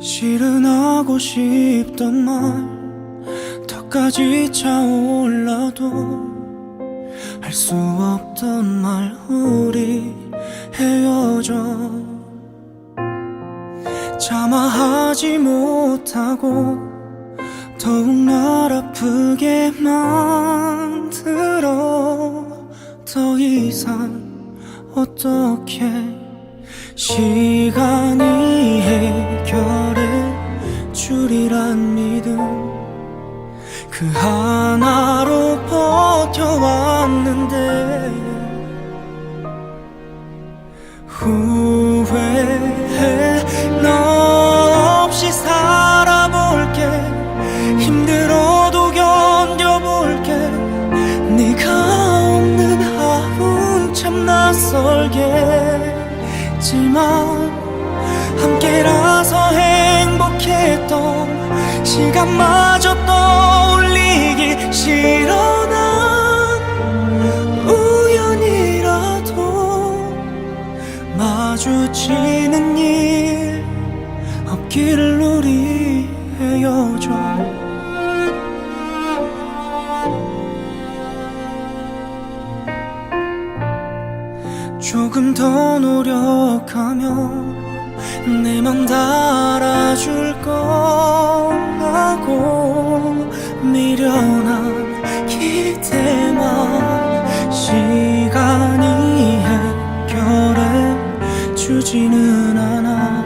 실은 하고 싶던 말 턱까지 차올라도 할 수 없던 말 우리 헤어져. 참아하지 못하고 더욱 날 아프게 만들어. 더 이상 어떻게 시간이 해결해 주리란 믿음 그 하나로 버텨왔는데 후회해 너 없이 살아볼게 힘들어도 견뎌볼게 네가 없는 하루 참 낯설겠지만 함께라서 행복했던 시간마저 떠올리기 싫어 난 우연이라도 마주치는 일 없기를 우리 헤어져 조금 더 노력하면 내 맘 달아줄 거라고 미련한 기대만 시간이 해결해 주지는 않아.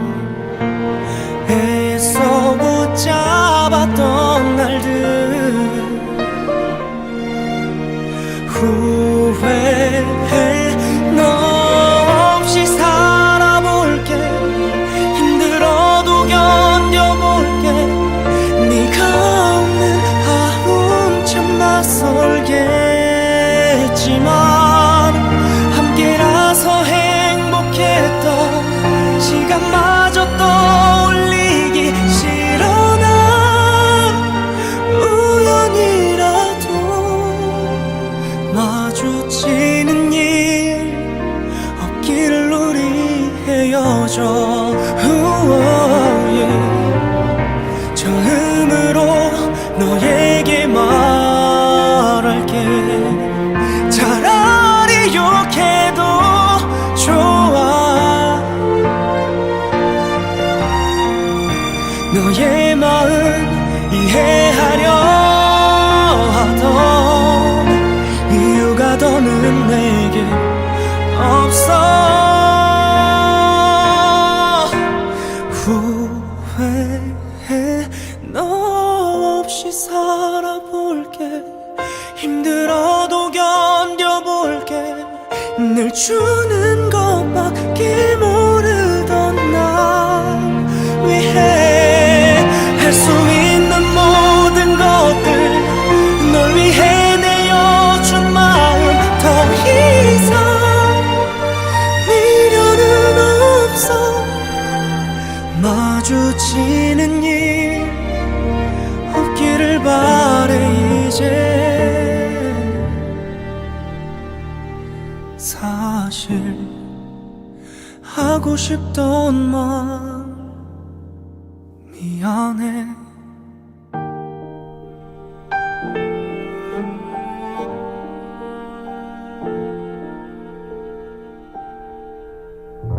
애써 붙잡았던 날들. 후 낯설겠지만 함께라서 행복했던 시간마저 떠올리기 싫어 난 우연이라도 마주치는 일 없기를 우리 헤어져 마음 이해하려 하던 이유가 더는 내게 없어. 후회해. 너 없이 살아볼게. 힘들어도 견뎌볼게. 늘 주는 것밖에 모 없어 마주치는 일 없기를 바래 이제. 사실 하고 싶던 말 미안해